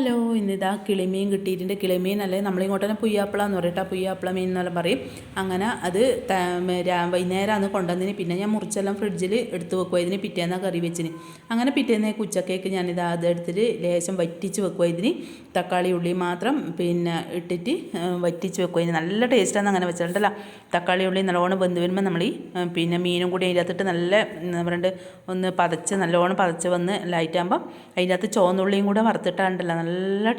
Hello ഇന്നിതാ കിളിമീൻ കിട്ടിയിട്ടുണ്ട്. കിളിമീൻ അല്ലെ? നമ്മളിങ്ങോട്ട് തന്നെ പുയ്യാപ്പിള എന്ന് പറയട്ടെ പുയ്യാപ്പിള മീൻ എന്നെല്ലാം പറയും. അങ്ങനെ അത് വൈകുന്നേരമാണ് കൊണ്ടുവന്നതിന് പിന്നെ ഞാൻ മുറിച്ചെല്ലാം ഫ്രിഡ്ജിൽ എടുത്ത് വെക്കുക ഇതിന് പിറ്റേന്ന കറി വെച്ചിന്. അങ്ങനെ പിറ്റേന്നേക്ക് ഉച്ചക്കേക്ക് ഞാനിത് അത് എടുത്തിട്ട് ലേശം വറ്റിച്ച് വെക്കുക ഇതിന്. തക്കാളി ഉള്ളി മാത്രം പിന്നെ ഇട്ടിട്ട് വറ്റിച്ച് വെക്കുക ഇതിന്. നല്ല ടേസ്റ്റാണ് അങ്ങനെ വെച്ചിട്ടുണ്ടല്ലോ. തക്കാളി ഉള്ളി നല്ലോണം വെന്ത് വരുമ്പോൾ നമ്മൾ ഈ പിന്നെ മീനും കൂടി അതിനകത്തിട്ട് നല്ല പറഞ്ഞിട്ട് ഒന്ന് പതച്ച് നല്ലോണം പതച്ച് വന്ന് ലൈറ്റാകുമ്പോൾ അതിനകത്ത് ചുവന്നുള്ളിയും കൂടെ വറുത്തിട്ടാണ്ടല്ലോ നല്ല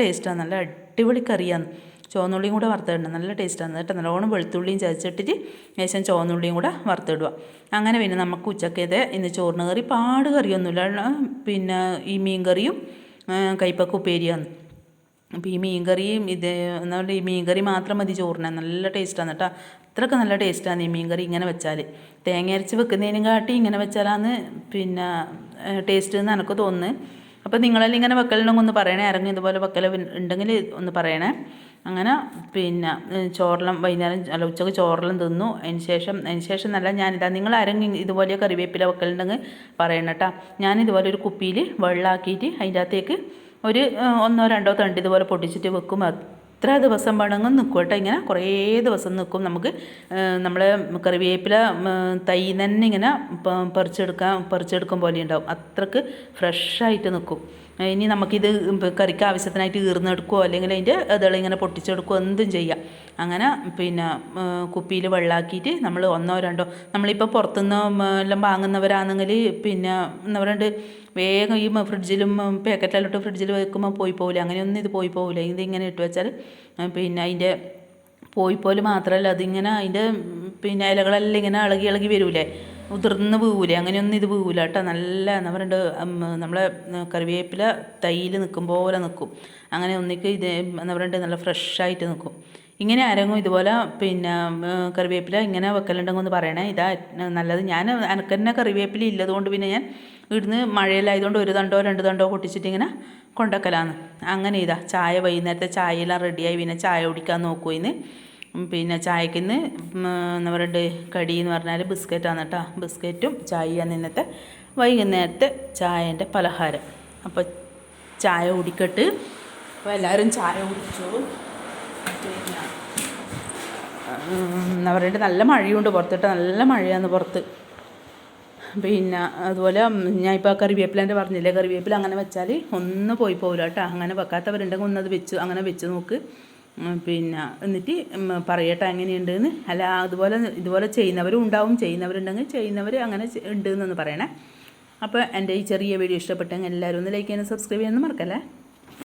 ടേസ്റ്റാണ്. നല്ല അടിപൊളി കറിയാണ്. ചുവന്നുള്ളിയും കൂടെ വറുത്തിടണം. നല്ല ടേസ്റ്റാണ് കേട്ടോ. നല്ലോണം വെളുത്തുള്ളിയും ചതച്ചിട്ടിട്ട് ശേഷം ചുവന്നുള്ളിയും കൂടെ വറുത്തിടുക. അങ്ങനെ പിന്നെ നമുക്ക് ഉച്ചക്കേത് ഇന്ന് ചോറിന് കറി. പാട് കറിയൊന്നുമില്ല. പിന്നെ ഈ മീൻ കറിയും കയ്പക്ക ഉപ്പേരിയാണ്. അപ്പോൾ ഈ മീൻ കറിയും ഇത് എന്നാൽ ഈ മീൻ കറി മാത്രം മതി ചോറിന്. നല്ല ടേസ്റ്റാണ് കേട്ടോ. അത്രയ്ക്ക് നല്ല ടേസ്റ്റാണ് ഈ മീൻ കറി ഇങ്ങനെ വെച്ചാൽ. തേങ്ങ അരച്ച് വെക്കുന്നതിനും കാട്ടി ഇങ്ങനെ വെച്ചാലാണ് പിന്നെ ടേസ്റ്റ് എന്ന് എനിക്ക് തോന്നുന്നു. അപ്പോൾ നിങ്ങളെല്ലാം ഇങ്ങനെ വെക്കലുണ്ടെങ്കിൽ ഒന്ന് പറയണേ? ഇറങ്ങി ഇതുപോലെ വെക്കൽ ഉണ്ടെങ്കിൽ ഒന്ന് പറയണേ. അങ്ങനെ പിന്നെ ചോറെല്ലാം വൈകുന്നേരം അല്ല ഉച്ചയ്ക്ക് ചോറെല്ലാം തിന്നു. അതിന് ശേഷം അതിന് ശേഷം നല്ല ഞാനിതാ നിങ്ങൾ ആരെങ്കിലും ഇതുപോലെ കറിവേപ്പില വെക്കലുണ്ടെങ്കിൽ പറയണം കേട്ടോ. ഞാൻ ഇതുപോലെ ഒരു കുപ്പിയിൽ വെള്ളമാക്കിയിട്ട് അതിന്റെ അകത്തേക്ക് ഒരു ഒന്നോ രണ്ടോ തണ്ട് ഇതുപോലെ പൊട്ടിച്ചിട്ട് വെക്കും. എത്ര ദിവസം വേണമെങ്കിലും നിൽക്കും കേട്ടോ ഇങ്ങനെ കുറേ ദിവസം നിൽക്കും നമുക്ക് നമ്മൾ കറിവേപ്പില തൈ തന്നെ ഇങ്ങനെ പറിച്ചെടുക്കാൻ പറിച്ചെടുക്കും പോലെ ഉണ്ടാവും. അത്രയ്ക്ക് ഫ്രഷായിട്ട് നിൽക്കും ഇനി നമുക്കിത് കറിക്ക് ആവശ്യത്തിനായിട്ട് ഈർന്നെടുക്കുകയോ അല്ലെങ്കിൽ അതിന്റെ ഇതളിങ്ങനെ പൊട്ടിച്ചെടുക്കുകയോ എന്തും ചെയ്യാം. അങ്ങനെ പിന്നെ കുപ്പിയിൽ വെള്ളമാക്കിയിട്ട് നമ്മൾ ഒന്നോ രണ്ടോ നമ്മളിപ്പോൾ പുറത്തുനിന്ന് എല്ലാം വാങ്ങുന്നവരാണെങ്കിൽ പിന്നെ എന്താ പറയുക വേഗം ഈ ഫ്രിഡ്ജിലും പാക്കറ്റിലോട്ട് ഫ്രിഡ്ജിൽ വെക്കുമ്പോൾ പോയി പോകില്ല അങ്ങനെയൊന്നും ഇത് പോയി പോകില്ല ഇതിങ്ങനെ ഇട്ട് വെച്ചാൽ പിന്നെ അതിന്റെ പോയി മാത്രമല്ല അതിങ്ങനെ അതിന്റെ പിന്നെ ഇലകളെല്ലാം ഇങ്ങനെ ഇളകി ഇളകി വരൂലേ? ഉതിർന്ന് വീവൂലേ അങ്ങനെയൊന്നും ഇത് വീവൂല കേട്ടോ. നല്ല എന്താ പറയണ്ട നമ്മളെ കറിവേപ്പില തൈയിൽ നിൽക്കും പോലെ നിൽക്കും അങ്ങനെ ഒന്നിക്ക് ഇത് എന്താ പറയണ്ട നല്ല ഫ്രഷായിട്ട് നിൽക്കും ഇങ്ങനെ ആരെങ്കിലും ഇതുപോലെ പിന്നെ കറിവേപ്പില ഇങ്ങനെ വെക്കലുണ്ടെങ്കിൽ ഒന്ന് പറയണേ. ഇതാ നല്ലത്. ഞാൻ എനിക്ക് തന്നെ കറിവേപ്പില ഇല്ലതുകൊണ്ട് പിന്നെ ഞാൻ ഇവിടുന്ന് മഴയിലായതുകൊണ്ട് ഒരു തണ്ടോ രണ്ട് തണ്ടോ പൊട്ടിച്ചിട്ട് ഇങ്ങനെ കൊണ്ടക്കലാന്ന്. അങ്ങനെ ഇതാ ചായ വൈകുന്നേരത്തെ ചായയെല്ലാം റെഡിയായി പിന്നെ ചായ കുടിക്കാൻ നോക്കുമെന്ന് പിന്നെ ചായക്ക് ഇന്ന് എന്താ പറയുക കടി എന്ന് പറഞ്ഞാൽ ബിസ്ക്കറ്റാണ് കേട്ടോ ബിസ്ക്കറ്റും ചായയാണ് ഇന്നത്തെ. വൈകുന്നേരത്തെ ചായേന്റെ പലഹാരം. അപ്പോൾ ചായ കുടിക്കട്ട്. അപ്പോൾ എല്ലാവരും ചായ കുടിച്ചു? പിന്നെ പറയുക നല്ല മഴയുണ്ട് പുറത്തിട്ട്. നല്ല മഴയാണ് പുറത്ത്. പിന്നെ അതുപോലെ ഞാൻ ഇപ്പോൾ കറിവേപ്പിലേന്റെ പറഞ്ഞില്ലേ? കറിവേപ്പില അങ്ങനെ വെച്ചാൽ ഒന്ന് പോയി പോകില്ല കേട്ടോ അങ്ങനെ വെക്കാത്തവരുണ്ടെങ്കിൽ ഒന്നത് വെച്ച് അങ്ങനെ വെച്ച് നോക്ക്. പിന്നെ എന്നിട്ട് പറയട്ടെ എങ്ങനെയുണ്ടെന്ന്. അല്ല അതുപോലെ ഇതുപോലെ ചെയ്യുന്നവരും ഉണ്ടാവും. ചെയ്യുന്നവരുണ്ടെങ്കിൽ ചെയ്യുന്നവർ അങ്ങനെ ഉണ്ട് എന്നൊന്ന് പറയണേ. അപ്പോൾ എന്റെ ഈ ചെറിയ വീഡിയോ ഇഷ്ടപ്പെട്ടെങ്കിൽ എല്ലാവരും ഒന്ന് ലൈക്ക് ചെയ്യാനും സബ്സ്ക്രൈബ് ചെയ്യാനും മറക്കല്ലേ?